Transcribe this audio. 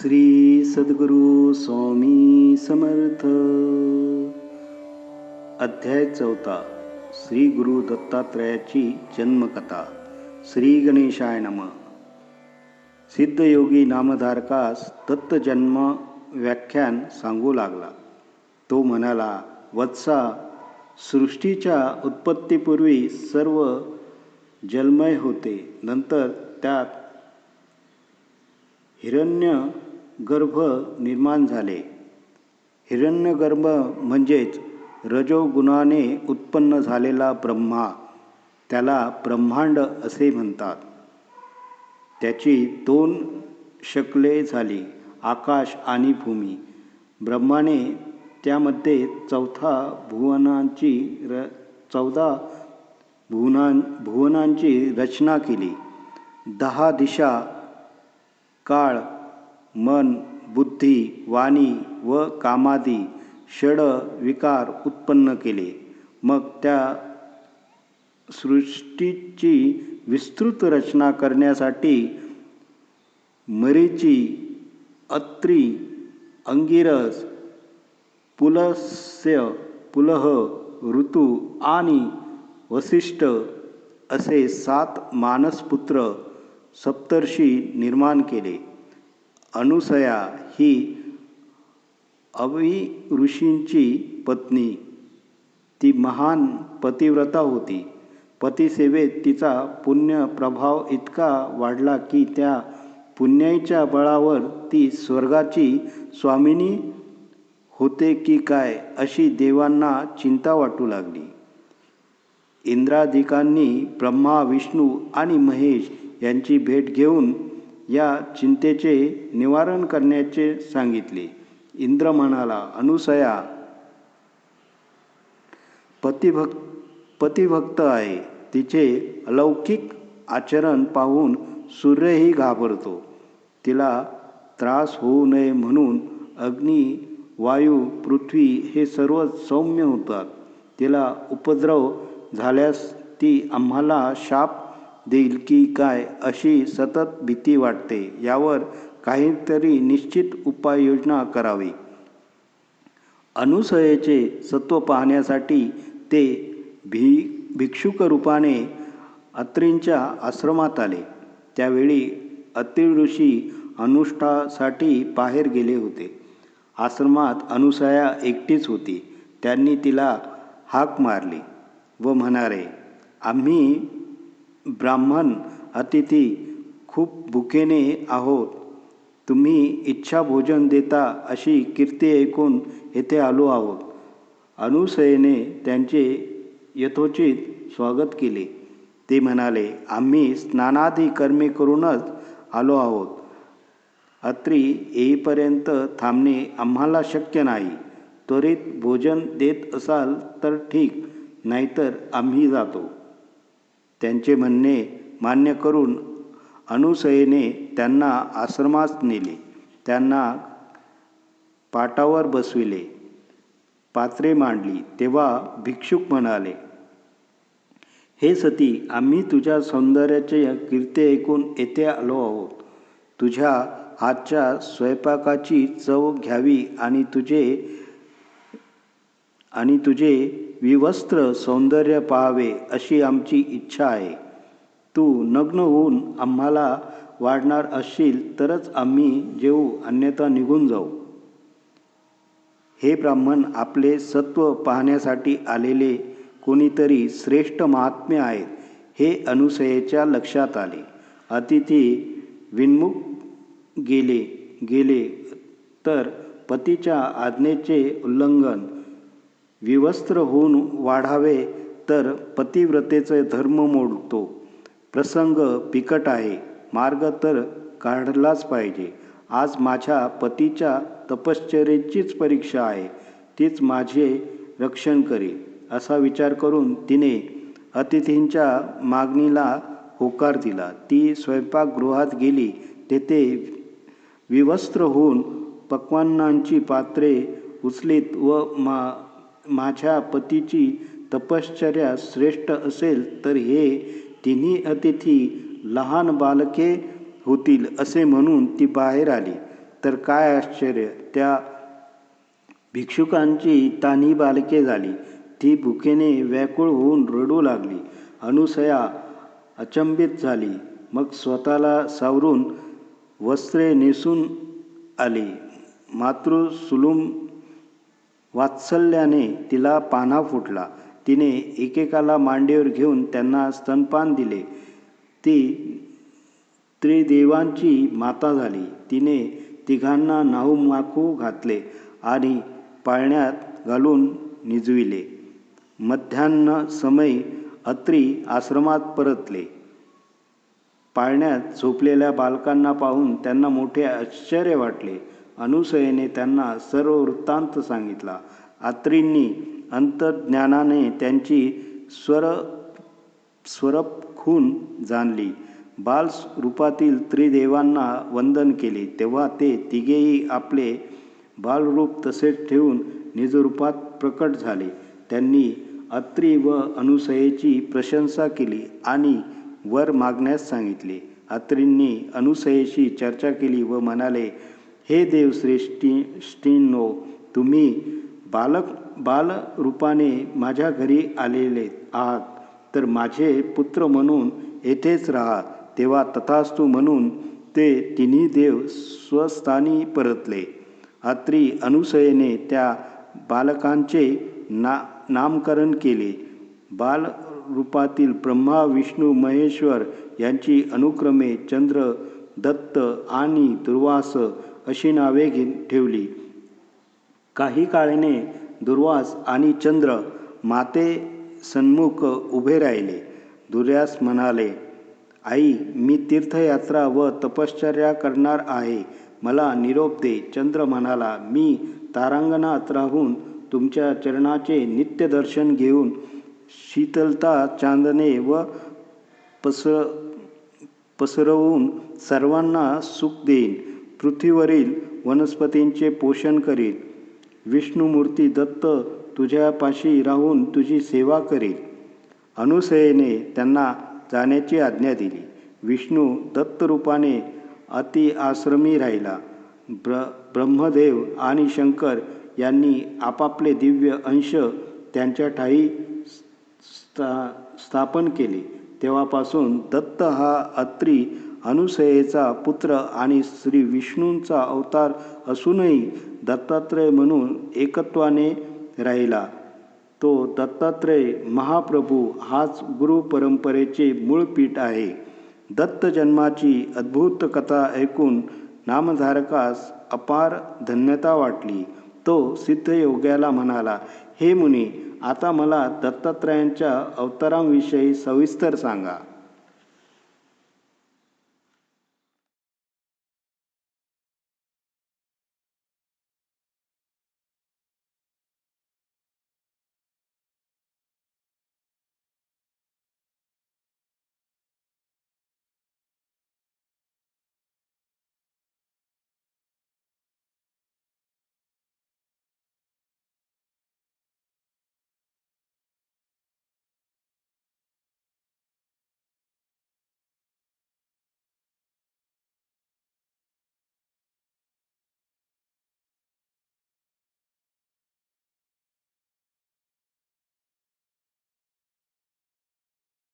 श्री सद्गुरु स्वामी समर्थ. अध्याय चौथा श्री गुरु दत्तात्रयाची जन्मकथा श्री गणेशाय नम. सिद्धयोगी नामधारकास दत्तजन्म व्याख्यान सांगू लागला. तो म्हणाला वत्सा सृष्टीच्या उत्पत्तीपूर्वी सर्व जलमय होते. नंतर त्यात हिरण्य गर्भ निर्माण झाले. हिरण्यगर्भ म्हणजेच रजोगुणाने उत्पन्न झालेला ब्रह्मा त्याला ब्रह्मांड असे म्हणतात. त्याची दोन शकले झाली आकाश आणि भूमी. ब्रह्माने त्यामध्ये चौथा भुवनांची र चौदा भुवनां भुवनांची रचना केली. दहा दिशा काळ मन बुद्धी वाणी व कामादी षड विकार उत्पन्न केले. मग त्या सृष्टीची विस्तृत रचना करण्यासाठी मरीची अत्री अंगिरस पुलस्य पुलह ऋतू आणि वसिष्ठ असे सात मानसपुत्र सप्तर्षी निर्माण केले. अनुसया ही अवि ऋषींची पत्नी. ती महान पतिव्रता होती. पतिसेवेत तिचा पुण्य प्रभाव इतका वाढला की त्या पुण्याईच्या बळावर ती स्वर्गाची स्वामिनी होते की काय अशी देवांना चिंता वाटू लागली. इंद्राधिकांनी ब्रह्मा विष्णू आणि महेश यांची भेट घेऊन या चिंतेचे निवारण करण्याचे सांगितले. इंद्र म्हणाला अनुसया पतिभक्त पतिभक्त आहे. तिचे अलौकिक आचरण पाहून सूर्यही घाबरतो. तिला त्रास होऊ नये म्हणून अग्नी वायू पृथ्वी हे सर्व सौम्य होतात. तिला उपद्रव झाल्यास ती आम्हाला शाप देईल की काय अशी सतत भीती वाटते. यावर काहीतरी निश्चित उपाययोजना करावी. अनुसयेचे सत्व पाहण्यासाठी ते भी भिक्षुक रूपाने अत्रींच्या आश्रमात आले. त्यावेळी अत्रि ऋषी अनुष्ठासाठी बाहेर गेले होते. आश्रमात अनुसया एकटीच होती. त्यांनी तिला हाक मारली व म्हणाले आम्ही ब्राह्मण अतिथी खूप भुकेने आहोत. तुम्ही इच्छा भोजन देता अशी कीर्ती ऐकून येथे आलो आहोत. अनुसयेने त्यांचे यथोचित स्वागत केले. ते म्हणाले आम्ही स्नानादी कर्मे करूनच आलो आहोत. अत्री येईपर्यंत थांबणे आम्हाला शक्य नाही. त्वरित भोजन देत असाल तर ठीक नाहीतर आम्ही जातो. त्यांचे म्हणणे मान्य करून अनुसयेने त्यांना आश्रमास नेले. त्यांना पाटावर बसविले. पात्रे मांडली. तेव्हा भिक्षुक म्हणाले हे सती आम्ही तुझ्या सौंदर्याचे कीर्ती ऐकून येथे आलो आहोत. तुझ्या हातच्या स्वयंपाकाची चव घ्यावी आणि तुझे आणि तुझे विवस्त्र सौंदर्य पाहावे अशी आमची इच्छा आहे. तू नग्न होऊन आम्हाला वाढणार असशील तरच आम्ही जेऊ अन्यथा निघून जाऊ. हे ब्राह्मण आपले सत्व पाहण्यासाठी आलेले कोणीतरी श्रेष्ठ महात्म्य आहेत हे अनुसयेच्या लक्षात आले. अतिथी विन्मुख गेले गेले तर पतीच्या आज्ञेचे उल्लंघन विवस्त्र होऊन वाढावे तर पतिव्रतेचे धर्म मोडतो. प्रसंग बिकट आहे. मार्ग तर काढलाच पाहिजे. आज माझ्या पतीच्या तपश्चर्येचीच परीक्षा आहे. तीच माझे रक्षण करेल असा विचार करून तिने अतिथींच्या मागणीला होकार दिला. ती स्वयंपाकगृहात गेली. तेथे विवस्त्र होऊन पक्वान्नांची पात्रे उचलीत व मा माझ्या पतीची तपश्चर्या श्रेष्ठ असेल तर हे तिन्ही अतिथी लहान बालके होतील असे म्हणून ती बाहेर आली. तर काय आश्चर्य त्या भिक्षुकांची तान्ही बालके झाली. ती भुकेने व्याकुळ होऊन रडू लागली. अनुसया अचंबित झाली. मग स्वतःला सावरून वस्त्रे नेसून आली. मातृसुलूम वात्सल्याने तिला पान्हा फुटला. तिने एकेकाला मांडीवर घेऊन त्यांना स्तनपान दिले. ती त्रिदेवांची माता झाली. तिने तिघांना नाहू माखू घातले आणि पाळण्यात घालून निजविले. मध्यान्ह समय अत्री आश्रमात परतले. पाळण्यात झोपलेल्या बालकांना पाहून त्यांना मोठे आश्चर्य वाटले. अनुसयेने त्यांना सर्व वृत्तांत सांगितला. आत्रींनी अंतर्ज्ञानाने त्यांची स्वर स्वरप खून जाणली. बाल रूपातील त्रिदेवांना वंदन केले. तेव्हा ते तिघेही आपले बालरूप तसेच ठेवून निजरूपात प्रकट झाले. त्यांनी अत्री व अनुसयेची प्रशंसा केली आणि वर मागण्यास सांगितले. अत्रींनी अनुसयेशी चर्चा केली व म्हणाले हे देवश्रेष्ठी श्रीनो तुम्ही बालक बालरूपाने माझ्या घरी आलेले आहात. तर माझे पुत्र म्हणून येथेच राहा. तेव्हा तथास्तू म्हणून ते तिन्ही देव स्वस्थानी परतले. अत्री अनुसयेने त्या बालकांचे ना नामकरण केले. बालरूपातील ब्रह्मा विष्णू महेश्वर यांची अनुक्रमे चंद्र दत्त आणि दुर्वास अशी नावे घे ठेवली. काही काळाने दुर्वास आणि चंद्र माते सन्मुख उभे राहिले. दुर्यास म्हणाले आई मी तीर्थयात्रा व तपश्चर्या करणार आहे. मला निरोप दे. चंद्र म्हणाला मी तारांगणात राहून तुमच्या चरणाचे नित्य दर्शन घेऊन शीतलता चांदणे व पस पसरवून सर्वांना सुख देईन. पृथ्वीवरील वनस्पतींचे पोषण करील. विष्णुमूर्ती दत्त तुझ्यापाशी राहून तुझी सेवा करील. अनुसयेने त्यांना जाण्याची आज्ञा दिली. विष्णू दत्तरूपाने अति आश्रमी राहिला. ब्र ब्रह्मदेव आणि शंकर यांनी आपापले दिव्य अंश त्यांच्या ठाई स्था स्थापन केले. तेव्हापासून दत्त हा अत्री अनुसयेचा पुत्र आणि श्री विष्णूंचा अवतार असूनही दत्तात्रय म्हणून एकत्वाने राहिला. तो दत्तात्रय महाप्रभू हाच गुरु परंपरेचे मूळ पीठ आहे. दत्त जन्माची अद्भुत कथा ऐकून नामधारकास अपार धन्यता वाटली. तो सिद्धयोग्याला म्हणाला हे मुनी आता मला दत्तात्रयांच्या अवतारांविषयी सविस्तर सांगा.